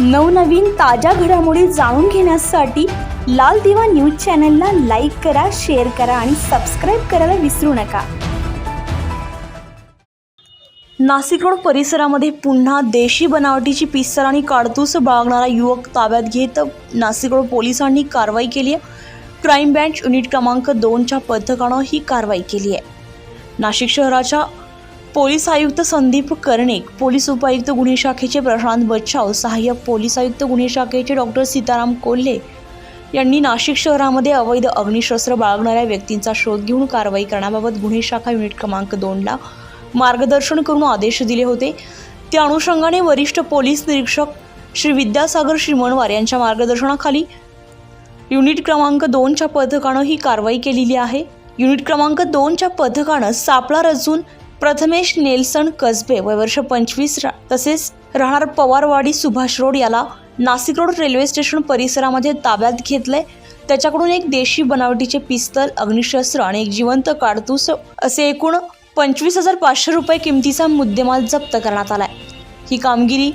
नवनवीन ताज्या घडामोडी जाणून घेण्यासाठी लाल दिवा न्यूज चॅनलला लाईक करा शेअर करा आणि सबस्क्राईब करायला विसरू नका. नाशिक रोड परिसरामध्ये पुन्हा देशी बनावटीची पिस्तल आणि काडतूस बाळगणारा युवक ताब्यात घेत नाशिक रोड पोलिसांनी कारवाई केली आहे. क्राईम ब्रँच युनिट क्रमांक दोनच्या पथकानं ही कारवाई केली आहे. नाशिक शहराच्या पोलीस आयुक्त संदीप कर्णिक पोलीस उपायुक्त गुन्हे शाखेचे प्रशांत बच्चाव सहाय्यक पोलीस आयुक्त गुन्हे शाखेचे डॉक्टर सीताराम कोल्हे यांनी नाशिक शहरामध्ये अवैध अग्निशस्त्र बाळगणाऱ्या व्यक्तींचा शोध घेऊन कारवाई करण्याबाबत गुन्हे शाखा युनिट क्रमांक दोनला मार्गदर्शन करून आदेश दिले होते. त्या अनुषंगाने वरिष्ठ पोलीस निरीक्षक श्री विद्यासागर श्रीमणवार यांच्या मार्गदर्शनाखाली युनिट क्रमांक दोनच्या पथकानं ही कारवाई केलेली आहे. युनिट क्रमांक दोनच्या पथकानं सापळा रचून प्रथमेश नेल्सन कसबे वय वर्ष पंचवीस रा तसेच राहणार पवारवाडी सुभाष रोड याला नाशिक रोड रेल्वे स्टेशन परिसरामध्ये ताब्यात घेतलंय. त्याच्याकडून एक देशी बनावटीचे पिस्तल अग्निशस्त्र आणि एक जिवंत काडतूस असे एकूण पंचवीस हजार पाचशे रुपये किमतीचा मुद्देमाल जप्त करण्यात आलाय. ही कामगिरी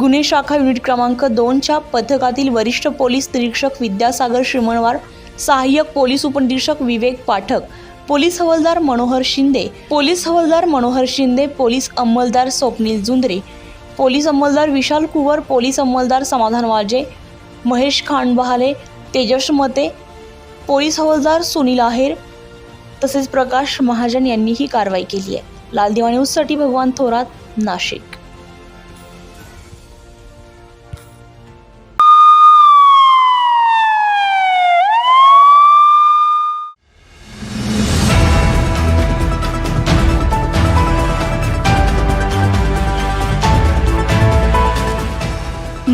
गुन्हे शाखा युनिट क्रमांक दोनच्या पथकातील वरिष्ठ पोलीस निरीक्षक विद्यासागर श्रीमणवार सहाय्यक पोलीस उपनिरीक्षक विवेक पाठक पोलीस हवालदार मनोहर शिंदे पोलीस हवालदार मनोहर शिंदे पोलीस अंमलदार स्वप्नील जुंद्रे पोलीस अंमलदार विशाल कुवर पोलीस अंमलदार समाधान वाजे महेश खांडबहाले तेजस मते पोलीस हवालदार सुनील आहेर तसेच प्रकाश महाजन यांनी ही कारवाई केली आहे. लाल दिवा न्यूजसाठी भगवान थोरात नाशिक.